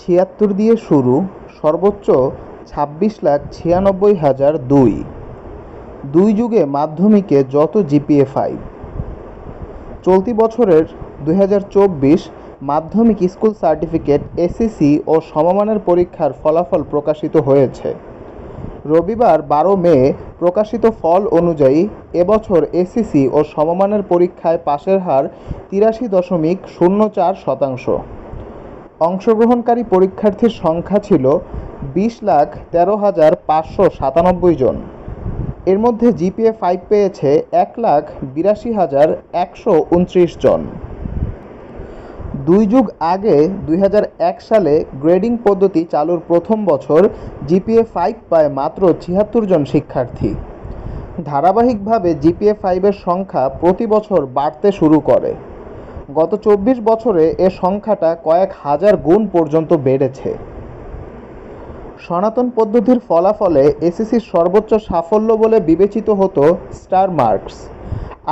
ছিয়াত্তর দিয়ে শুরু, সর্বোচ্চ ছাব্বিশ লাখ ছিয়ানব্বই হাজার দুই। দুই যুগে মাধ্যমিকে যত জিপিএ ফাইভ চলতি বছরের দুই হাজার চব্বিশ মাধ্যমিক স্কুল সার্টিফিকেট এসএসসি ও সমমানের পরীক্ষার ফলাফল প্রকাশিত হয়েছে। রবিবার বারো মে প্রকাশিত ফল অনুযায়ী এবছর এসএসসি ও সমমানের পরীক্ষায় পাশের হার তিরাশি দশমিক শূন্য চার শতাংশ। অংশগ্রহণকারী পরীক্ষার্থীর সংখ্যা ছিল বিশ লাখ তেরো হাজার পাঁচশো সাতানব্বই জন। এর মধ্যে জিপিএ ফাইভ পেয়েছে এক লাখ বিরাশি হাজার একশো উনত্রিশ জন। দুই যুগ আগে দুই হাজার এক সালে গ্রেডিং পদ্ধতি চালুর প্রথম বছর জিপিএ ফাইভ পায় মাত্র ছিয়াত্তর জন শিক্ষার্থী। ধারাবাহিকভাবে জিপিএ ফাইভের সংখ্যা প্রতি বছর বাড়তে শুরু করে। গত চব্বিশ বছরে এ সংখ্যাটা কয়েক হাজার গুণ পর্যন্ত বেড়েছে। সনাতন পদ্ধতির ফলাফলে এসএসসির সর্বোচ্চ সাফল্য বলে বিবেচিত হতো স্টার মার্কস,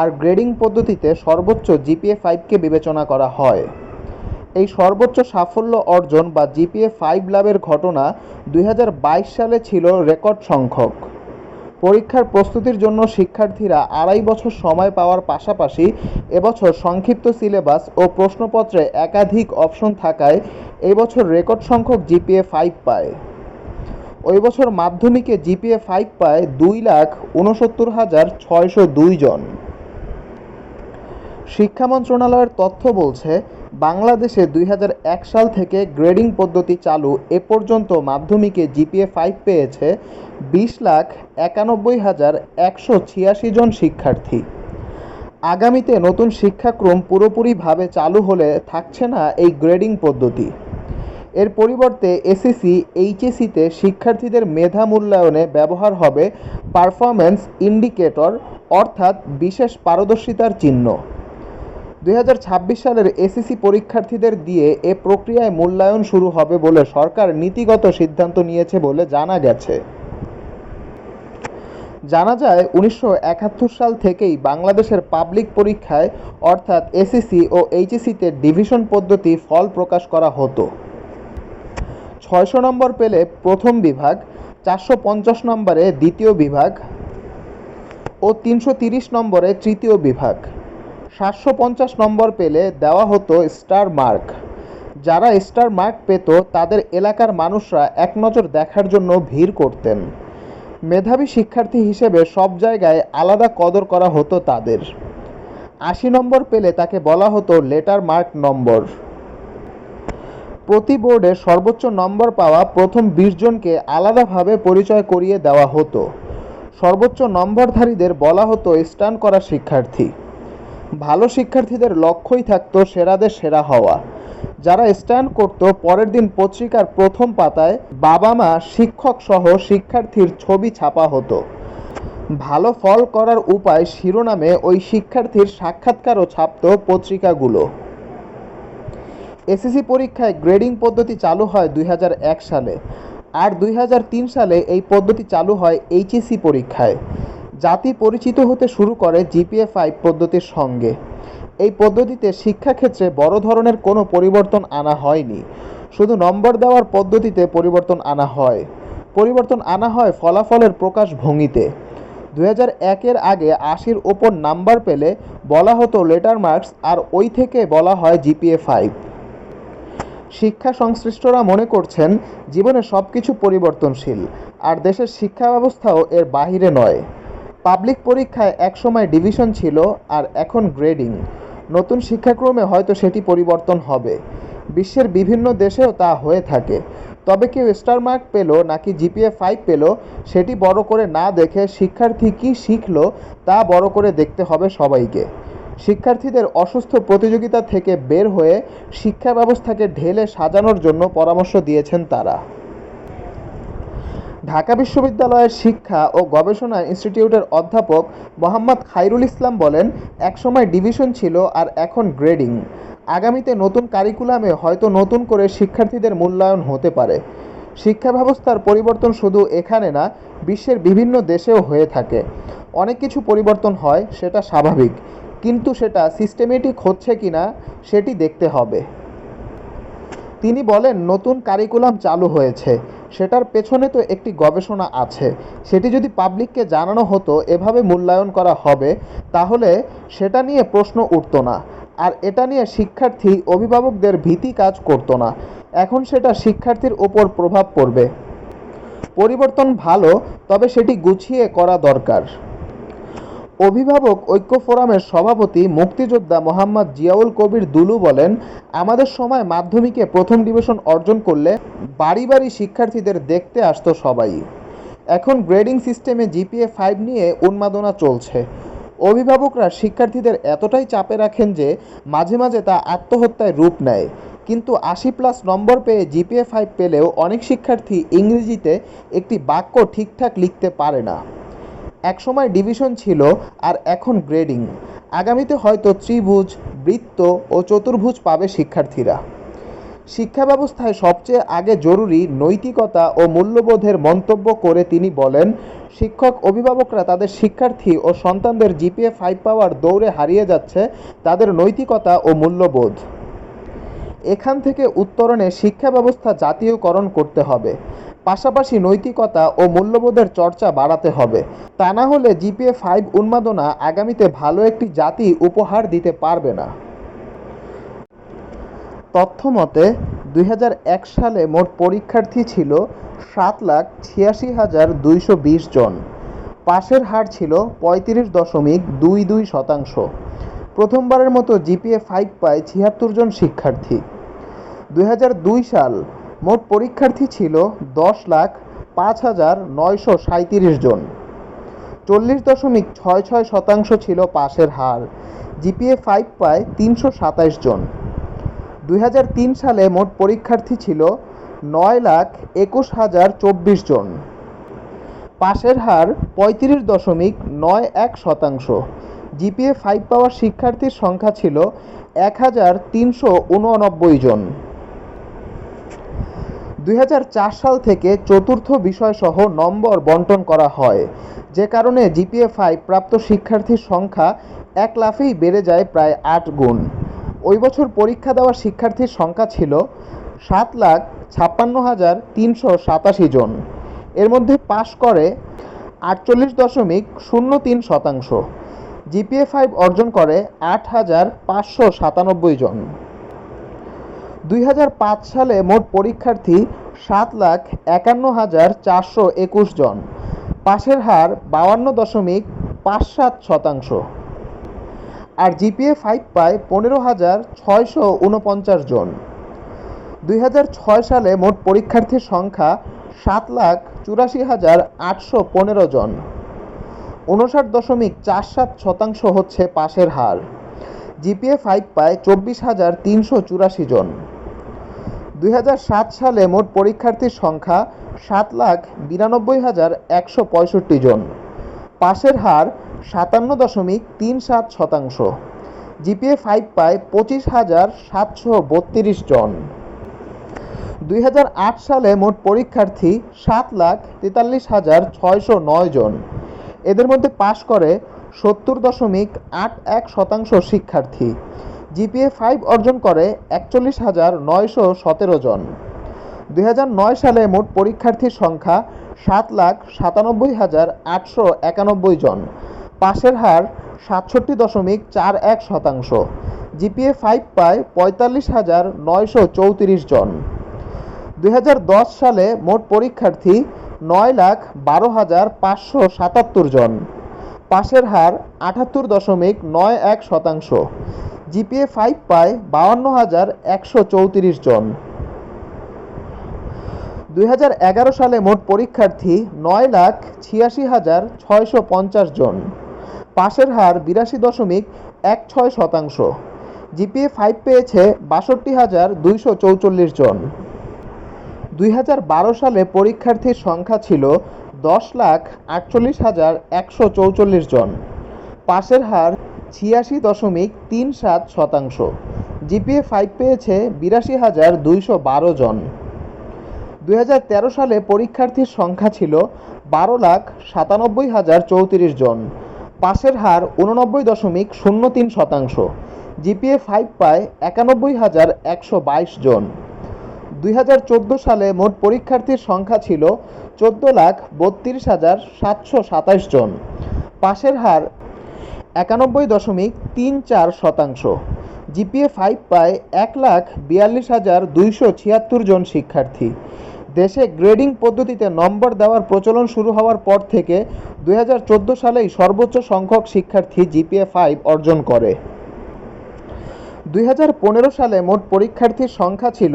আর গ্রেডিং পদ্ধতিতে সর্বোচ্চ জিপিএ ফাইভকে বিবেচনা করা হয়। এই সর্বোচ্চ সাফল্য অর্জন বা জিপিএ ফাইভ লাভের ঘটনা দুই হাজার বাইশ সালে ছিল রেকর্ড সংখ্যক। পরীক্ষার প্রস্তুতির জন্য শিক্ষার্থীরা আড়াই বছর সময় পাওয়ার পাশাপাশি এবছর সংক্ষিপ্ত সিলেবাস ও প্রশ্নপত্রে একাধিক অপশন থাকায় এবছর রেকর্ড সংখ্যক জিপিএ ফাইভ পায়। ওই বছর মাধ্যমিকে জিপিএ ফাইভ পায় দুই লাখ উনসত্তর হাজার ছয়শো দুই জন। শিক্ষা মন্ত্রণালয়ের তথ্য বলছে বাংলাদেশে দুই হাজার এক সাল থেকে গ্রেডিং পদ্ধতি চালু এ পর্যন্ত মাধ্যমিকে জিপিএ ফাইভ পেয়েছে বিশ লাখ একানব্বই হাজার একশো ছিয়াশি জন শিক্ষার্থী। আগামীতে নতুন শিক্ষাক্রম পুরোপুরিভাবে চালু হলে থাকছে না এই গ্রেডিং পদ্ধতি। এর পরিবর্তে এসএসসি এইচএসিতে শিক্ষার্থীদের মেধা মূল্যায়নে ব্যবহার হবে পারফরম্যান্স ইন্ডিকেটর অর্থাৎ বিশেষ পারদর্শিতার চিহ্ন। দুই হাজার ছাব্বিশ সালের এসএসসি পরীক্ষার্থীদের দিয়ে এ প্রক্রিয়ায় মূল্যায়ন শুরু হবে বলে সরকার নীতিগত সিদ্ধান্ত নিয়েছে বলে জানা গেছে। জানা যায়, উনিশশো একাত্তর সাল থেকেই বাংলাদেশের পাবলিক পরীক্ষায়, অর্থাৎ এসএসসি ও এইচএসসিতে ডিভিশন পদ্ধতি ফল প্রকাশ করা হতো। ছয়শো নম্বর পেলে প্রথম বিভাগ, চারশো পঞ্চাশ নম্বরে দ্বিতীয় বিভাগ ও তিনশো তিরিশ নম্বরে তৃতীয় বিভাগ। সাতশো পঞ্চাশ নম্বর পেলে দেওয়া হতো স্টার মার্ক। যারা স্টার মার্ক পেত, তাদের এলাকার মানুষরা এক নজর দেখার জন্য ভিড় করতেন। মেধাবী শিক্ষার্থী হিসেবে সব জায়গায় আলাদা কদর করা হতো তাদের। আশি নম্বর পেলে তাকে বলা হতো লেটার মার্ক নম্বর। প্রতি বোর্ডে সর্বোচ্চ নম্বর পাওয়া প্রথম বিশ জনকে আলাদাভাবে পরিচয় করিয়ে দেওয়া হতো। সর্বোচ্চ নম্বরধারীদের বলা হতো স্টান করা শিক্ষার্থী। ভালো শিক্ষার্থীদের লক্ষ্যই থাকতো সেরাদের সেরা হওয়া। যারা স্ট্যান্ড করত, পরের দিন পত্রিকার প্রথম পাতায় বাবা মা, শিক্ষক সহ শিক্ষার্থীর ছবি ছাপা হতো। ভালো ফল করার উপায় শিরোনামে ওই শিক্ষার্থীর সাক্ষাৎকারও ছাপত পত্রিকাগুলো। এসএসসি পরীক্ষায় গ্রেডিং পদ্ধতি চালু হয় দুই হাজার এক সালে। আর দুই হাজার তিন সালে এই পদ্ধতি চালু হয় এইচএসসি পরীক্ষায়। জাতি পরিচিত হতে শুরু করে জিপিএ ফাইভ পদ্ধতির সঙ্গে। এই পদ্ধতিতে শিক্ষাক্ষেত্রে বড় ধরনের কোনো পরিবর্তন আনা হয়নি। শুধু নম্বর দেওয়ার পদ্ধতিতে পরিবর্তন আনা হয়। পরিবর্তন আনা হয় ফলাফলের প্রকাশ ভঙ্গিতে। দু হাজার একের আগে আশির ওপর নাম্বার পেলে বলা হতো লেটার মার্কস আর ওই থেকে বলা হয় জিপিএ ফাইভ শিক্ষা সংশ্লিষ্টরা মনে করছেন, জীবনে সব কিছু পরিবর্তনশীল, আর দেশের শিক্ষা ব্যবস্থাও এর বাহিরে নয়। পাবলিক পরীক্ষায় একসময় ডিভিশন ছিল আর এখন গ্রেডিং। নতুন শিক্ষাক্রমে হয়তো সেটি পরিবর্তন হবে। বিশ্বের বিভিন্ন দেশেও তা হয়ে থাকে। তবে কেউ স্টার মার্ক পেল নাকি জিপিএ ফাইভ পেল সেটি বড় করে না দেখে শিক্ষার্থী কী শিখল তা বড় করে দেখতে হবে সবাইকে। শিক্ষার্থীদের অসুস্থ প্রতিযোগিতা থেকে বের হয়ে শিক্ষা ব্যবস্থাকে ঢেলে সাজানোর জন্য পরামর্শ দিয়েছেন তারা। ঢাকা বিশ্ববিদ্যালয়ের শিক্ষা ও গবেষণা ইনস্টিটিউটের অধ্যাপক মোহাম্মদ খাইরুল ইসলাম বলেন, একসময় ডিভিশন ছিল আর এখন গ্রেডিং। আগামীতে নতুন কারিকুলামে হয়তো নতুন করে শিক্ষার্থীদের মূল্যায়ন হতে পারে। শিক্ষা ব্যবস্থার পরিবর্তন শুধু এখানে না, বিশ্বের বিভিন্ন দেশেও হয়ে থাকে। অনেক কিছু পরিবর্তন হয়, সেটা স্বাভাবিক। কিন্তু সেটা সিস্টেমেটিক হচ্ছে কি না, সেটি দেখতে হবে। তিনি বলেন, নতুন কারিকুলাম চালু হয়েছে। সেটার পেছনে তো একটি গবেষণা আছে। সেটি যদি পাবলিককে জানানো হতো, এভাবে মূল্যায়ন করা হবে, তাহলে সেটা নিয়ে প্রশ্ন উঠত না। আর এটা নিয়ে শিক্ষার্থী, অভিভাবকদের ভীতি কাজ করতো না। এখন সেটা শিক্ষার্থীর ওপর প্রভাব পড়বে। পরিবর্তন ভালো, তবে সেটি গুছিয়ে করা দরকার। অভিভাবক ঐক্য ফোরামের সভাপতি মুক্তিযোদ্ধা মোহাম্মদ জিয়াউল কবির দুলু বলেন, আমাদের সময় মাধ্যমিকে প্রথম ডিভিশন অর্জন করলে বাড়ি বাড়ি শিক্ষার্থীদের দেখতে আসতো সবাই। এখন গ্রেডিং সিস্টেমে জিপিএ ফাইভ নিয়ে উন্মাদনা চলছে। অভিভাবকরা শিক্ষার্থীদের এতটাই চাপে রাখেন যে মাঝে মাঝে তা আত্মহত্যায় রূপ নেয়। কিন্তু আশি প্লাস নম্বর পেয়ে জিপিএ ফাইভ পেলেও অনেক শিক্ষার্থী ইংরেজিতে একটি বাক্য ঠিকঠাক লিখতে পারে না। একসময় ডিভিশন ছিল আর এখন গ্রেডিং। আগামীতে হয়তো ত্রিভুজ, বৃত্ত ও চতুর্ভুজ পাবে শিক্ষার্থীরা। শিক্ষা ব্যবস্থায় সবচেয়ে আগে জরুরি নৈতিকতা ও মূল্যবোধের মন্তব্য করে তিনি বলেন, শিক্ষক, অভিভাবকরা তাদের শিক্ষার্থী ও সন্তানদের জিপিএ ফাইভ পাওয়ার দৌড়ে হারিয়ে যাচ্ছে তাদের নৈতিকতা ও মূল্যবোধ। এখান থেকে উত্তরণে শিক্ষা ব্যবস্থা জাতীয়করণ করতে হবে। পাশাপাশি নৈতিকতা ও মূল্যবোধের চর্চা বাড়াতে হবে। তা না হলে জিপিএ ফাইভ উন্মাদনা আগামীতে ভালো একটি জাতি উপহার দিতে পারবে না। তথ্য মতে দুই সালে মোট পরীক্ষার্থী ছিল সাত লাখ ছিয়াশি হাজার দুইশো বিশ জন। পাশের হার ছিল পঁয়ত্রিশ দশমিক দুই দুই শতাংশ। প্রথমবারের মতো জিপিএ ফাইভ পায় ছিয়াত্তর জন শিক্ষার্থী। দুই হাজার দুই সাল মোট পরীক্ষার্থী ছিল দশ লাখ পাঁচ হাজার নয়শো সাঁত্রিশ জন। চল্লিশ দশমিক ছয় ছয় শতাংশ ছিল পাশের হার। জিপিএ ফাইভ পায় তিনশো সাতাইশ জন। দু হাজার তিন সালে মোট পরীক্ষার্থী ছিল নয় লাখ একুশ হাজার চব্বিশ জন। পাশের হার পঁয়ত্রিশ দশমিক নয় এক শতাংশ। জিপিএ ফাইভ পাওয়ার শিক্ষার্থীর সংখ্যা ছিল এক হাজার তিনশো উননব্বই জন। দুই হাজার চার সাল থেকে চতুর্থ বিষয়সহ নম্বর বন্টন করা হয়। যে কারণে জিপিএ ফাইভ প্রাপ্ত শিক্ষার্থীর সংখ্যা এক লাফেই বেড়ে যায় প্রায় আট গুণ। ওই বছর পরীক্ষা দেওয়া শিক্ষার্থীর সংখ্যা ছিল সাত লাখ ছাপ্পান্ন হাজার তিনশো সাতাশি জন। এর মধ্যে পাশ করে আটচল্লিশ দশমিক শূন্য তিন শতাংশ। জিপিএ ফাইভ অর্জন করে আট হাজার পাঁচশো সাতানব্বই জন। দুই হাজার পাঁচ সালে মোট পরীক্ষার্থী সাত লাখ একান্ন হাজার চারশো একুশ জন। পাশের হার বাউান্ন দশমিক পাঁচ সাত শতাংশ। আর জিপিএ ফাইভ পায় পনেরো হাজার ছয়শো উনপঞ্চাশ জন। দুই হাজার ছয় সালে মোট পরীক্ষার্থীর সংখ্যা সাত লাখ চুরাশি হাজার আটশো পনেরো জন। উনষাট দশমিক চার সাত শতাংশ হচ্ছে পাশের হার। জিপিএ ফাইভ পায় চব্বিশ হাজার তিনশো চুরাশি জন। দুই হাজার সাত সালে মোট পরীক্ষার্থীর সংখ্যা সাত লাখ বিরানব্বই হাজার একশো পঁয়ষট্টি জন। পাশের হার সাতান্ন দশমিক তিন সাত শতাংশ। জিপিএ ফাইভ পায় পঁচিশ হাজার সাতশো বত্রিশ জন। দুই হাজার আট সালে মোট পরীক্ষার্থী সাত লাখ তেতাল্লিশ হাজার ছয়শো নয় জন। এদের মধ্যে পাশ করে সত্তর দশমিক আট এক শতাংশ শিক্ষার্থী। জিপিএ ফাইভ অর্জন করে একচল্লিশ হাজার নয়শো সতেরো জন। দু হাজার নয় সালে মোট পরীক্ষার্থীর সংখ্যা সাত লাখ সাতানব্বই হাজার আটশো একানব্বই জন। পাশের হার সাতষট্টি দশমিক চার এক শতাংশ। জিপিএ ফাইভ পায় পঁয়তাল্লিশ হাজার নয়শো চৌত্রিশ জন। দু হাজার দশ সালে মোট পরীক্ষার্থী নয় লাখ বারো হাজার পাঁচশো সাতাত্তর জন। পাশের হার আটাত্তর দশমিক নয় এক শতাংশ। জিপিএ ফাইভ পায় বাউান্ন হাজার একশো চৌত্রিশ জন। দুই হাজার এগারো সালে মোট পরীক্ষার্থী নয় লাখ ছিয়াশি হাজার ছয়শো পঞ্চাশ জন। পাশের হার বিরাশি দশমিক এক ছয় শতাংশ। জিপিএ ফাইভ পেয়েছে বাষট্টি হাজার দুইশো চৌচল্লিশ জন। দুই হাজার বারো সালে পরীক্ষার্থীর সংখ্যা ছিল দশ লাখ আটচল্লিশ হাজার একশো চৌচল্লিশ জন। পাশের হার ছিয়াশি দশমিক তিন সাত শতাংশ। জিপিএ ফাইভ পেয়েছে বিরাশি হাজার দুইশো বারো জন। দুই হাজার তেরো সালে পরীক্ষার্থীর সংখ্যা ছিল বারো লাখ সাতানব্বই হাজার চৌত্রিশ জন। পাশের হার উননব্বই দশমিক শূন্য তিন শতাংশ। জিপিএ ফাইভ পায় একানব্বই হাজার একশো বাইশ জন। দুই হাজার চোদ্দ সালে মোট পরীক্ষার্থীর সংখ্যা ছিল চোদ্দ লাখ বত্রিশ হাজার সাতশো সাতাশ জন। পাশের হার একানব্বই দশমিক তিন চার শতাংশ। জিপিএ ফাইভ পায় এক লাখ বিয়াল্লিশ হাজার দুইশো ছিয়াত্তর জন শিক্ষার্থী। দেশে গ্রেডিং পদ্ধতিতে নম্বর দেওয়ার প্রচলন শুরু হওয়ার পর থেকে দুই হাজার চোদ্দ সালেই সর্বোচ্চ সংখ্যক শিক্ষার্থী জিপিএ ফাইভ অর্জন করে। দুই হাজার পনেরো সালে মোট পরীক্ষার্থীর সংখ্যা ছিল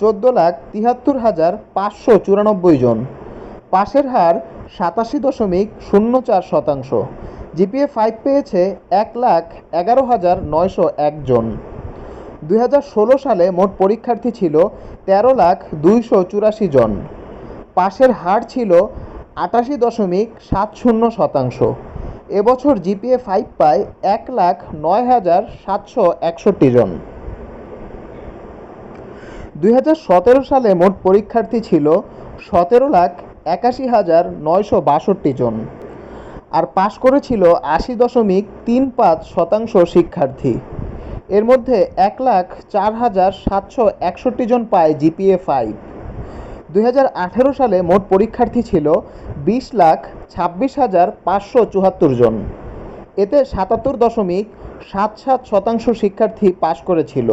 চোদ্দ লাখ তিয়াত্তর হাজার পাঁচশো চুরানব্বই জন। পাশের হার সাতাশি দশমিক শূন্য চার শতাংশ। জিপিএ ফাইভ পেয়েছে এক লাখ এগারো হাজার নয়শো এক জন। দুই হাজার ষোলো সালে মোট পরীক্ষার্থী ছিল তেরো লাখ দুইশো চুরাশি জন। পাশের হার ছিল আটাশি দশমিক সাত শূন্য শতাংশ। এবছর জিপিএ ফাইভ পায় এক লাখ নয় হাজার সাতশো একষট্টি জন। দুই হাজার সতেরো সালে মোট পরীক্ষার্থী ছিল সতেরো লাখ একাশি হাজার নয়শো বাষট্টি জন। আর পাশ করেছিল আশি দশমিক তিন পাঁচ শতাংশ শিক্ষার্থী। এর মধ্যে এক লাখ চার হাজার সাতশো একষট্টি জন পায় জিপিএ ফাইভ। দুই হাজার আঠারো সালে মোট পরীক্ষার্থী ছিল বিশ লাখ ছাব্বিশ হাজার পাঁচশো চুয়াত্তর জন। এতে সাতাত্তর দশমিক সাত সাত শতাংশ শিক্ষার্থী পাশ করেছিল।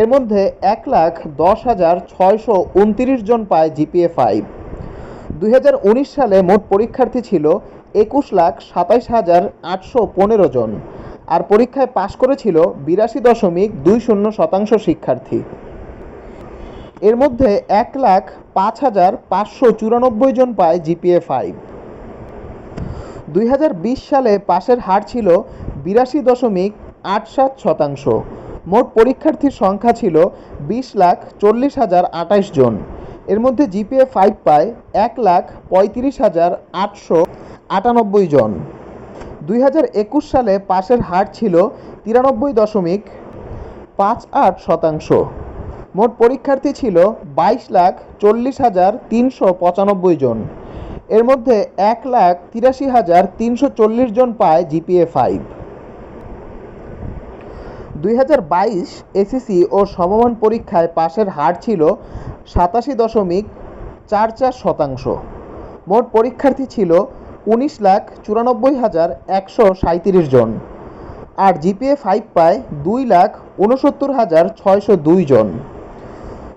এর মধ্যে এক লাখ দশ হাজার ছয়শো উনতিরিশ জন পায় জিপিএ ফাইভ। দুই হাজার উনিশ সালে মোট পরীক্ষার্থী ছিল একুশ লাখ সাতাইশ হাজার আটশো পনেরো জন, আর পরীক্ষায় পাশ করেছিল বিরাশি দশমিক দুই শূন্য শতাংশ শিক্ষার্থী। এর মধ্যে এক লাখ পাঁচ হাজার পাঁচশো চুরানব্বই জন পায় জিপিএ ফাইভ। দুই হাজার বিশ সালে পাশের হার ছিল বিরাশি দশমিক আট সাত শতাংশ। মোট পরীক্ষার্থীর সংখ্যা ছিল বিশ লাখ চল্লিশ হাজার আটাইশ জন। এর মধ্যে জিপিএ ফাইভ পায় এক লাখ পঁয়ত্রিশ হাজার আটশো আটানব্বই জন। দুই হাজার একুশ সালে পাশের হার ছিল তিরানব্বই দশমিক পাঁচ আট শতাংশ। মোট পরীক্ষার্থী ছিল বাইশ লাখ চল্লিশ হাজার তিনশো পঁচানব্বই জন। এর মধ্যে এক লাখ তিরাশি হাজার তিনশো চল্লিশ জন পায় জিপিএ ফাইভ। দুই হাজার বাইশ এসএসসি ও সমমান পরীক্ষায় পাশের হার ছিল সাতাশি দশমিক চার চার শতাংশ। মোট পরীক্ষার্থী ছিল উনিশ লাখ চুরানব্বই হাজার একশো সাঁত্রিশ জন আর জিপিএ ফাইভ পায় দুই লাখ উনসত্তর হাজার ছয়শো দুই জন।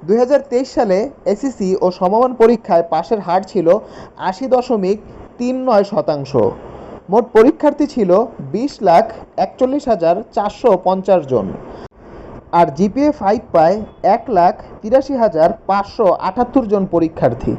দু হাজার তেইশ সালে এসএসসি ও সমমান পরীক্ষায় পাশের হার ছিল আশি দশমিক তিন নয় শতাংশ। মোট পরীক্ষার্থী ছিল বিশ লাখ একচল্লিশ হাজার চারশো পঞ্চাশ জন। আর জিপিএ ফাইভ পায় এক লাখ তিরাশি হাজার পাঁচশো আটাত্তর জন পরীক্ষার্থী।